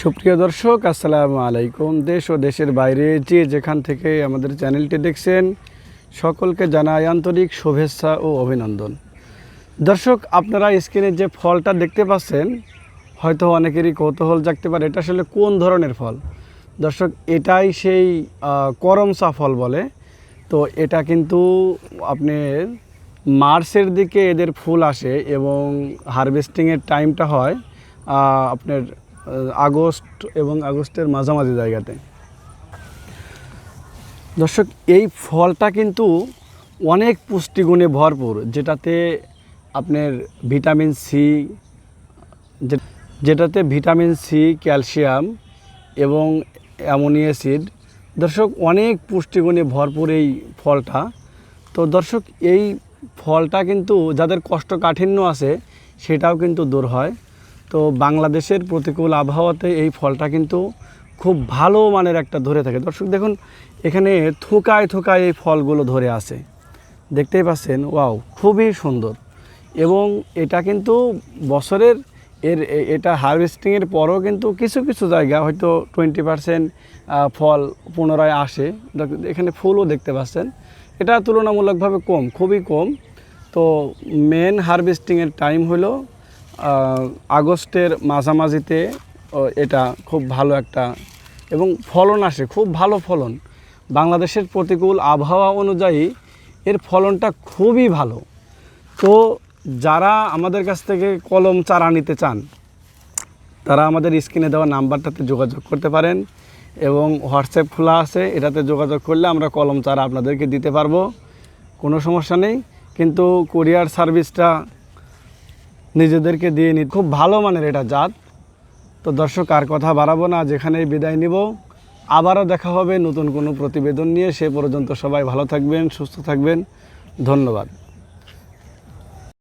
সুপ্রিয় দর্শক আসসালামু আলাইকুম। দেশ ও দেশের বাইরে যে যেখান থেকে আমাদের চ্যানেলটি দেখছেন সকলকে জানাই আন্তরিক শুভেচ্ছা ও অভিনন্দন। দর্শক আপনারা স্ক্রিনে যে ফলটা দেখতে পাচ্ছেন হয়তো অনেকেরই কৌতূহল জাগতে পারে এটা আসলে কোন ধরনের ফল? দর্শক এটাই সেই আহ, করমচা ফল বলে। তো এটা কিন্তু আপনার মার্চের দিকে এদের ফুল আসে এবং হারভেস্টিংয়ের টাইমটা হয় আপনার আগস্ট এবং আগস্টের মাঝামাঝি জায়গাতে। দর্শক, এই ফলটা কিন্তু অনেক পুষ্টিগুণে ভরপুর, যেটাতে আপনার ভিটামিন সি যেটাতে ভিটামিন সি, ক্যালসিয়াম এবং অ্যামোনি অ্যাসিড। দর্শক, অনেক পুষ্টিগুণে ভরপুর এই ফলটা। তো দর্শক, এই ফলটা কিন্তু যাদের কোষ্ঠকাঠিন্য আছে, সেটাও কিন্তু দূর হয়। তো বাংলাদেশের প্রতিকূল আবহাওয়াতে এই ফলটা কিন্তু খুব ভালো মানের একটা ধরে থাকে। দর্শক, দেখুন, এখানে থোকায় থোকায় এই ফলগুলো ধরে আছে। দেখতেই পাচ্ছেন, ওয়াও, খুবই সুন্দর। এবং এটা কিন্তু বছরের এর এটা হারভেস্টিংয়ের পরও কিন্তু কিছু কিছু জায়গা হয়তো টোয়েন্টি পারসেন্ট ফল পুনরায় আসে। এখানে ফুলও দেখতে পাচ্ছেন। এটা তুলনামূলকভাবে কম, খুবই কম। তো মেন হারভেস্টিংয়ের টাইম হলো আগস্টের মাঝামাঝিতে এটা খুব ভালো একটা এবং ফলন আসে, খুব ভালো ফলন। বাংলাদেশের প্রতিকূল আবহাওয়া অনুযায়ী এর ফলনটা খুবই ভালো। তো যারা আমাদের কাছ থেকে কলম চারা নিতে চান, তারা আমাদের স্ক্রিনে দেওয়া নাম্বারটাতে যোগাযোগ করতে পারেন এবং হোয়াটসঅ্যাপ খোলা আছে, এটাতে যোগাযোগ করলে আমরা কলম চারা আপনাদেরকে দিতে পারব। কোনো সমস্যা নেই, কিন্তু কুরিয়ার সার্ভিসটা নিজেদেরকে দিয়ে নি খুব ভালো মানের এটা জাত। তো দর্শক, আর কথা বাড়াবো না, যেখানেই বিদায় নিব। আবারও দেখা হবে নতুন কোনো প্রতিবেদন নিয়ে। সে পর্যন্ত সবাই ভালো থাকবেন, সুস্থ থাকবেন। ধন্যবাদ।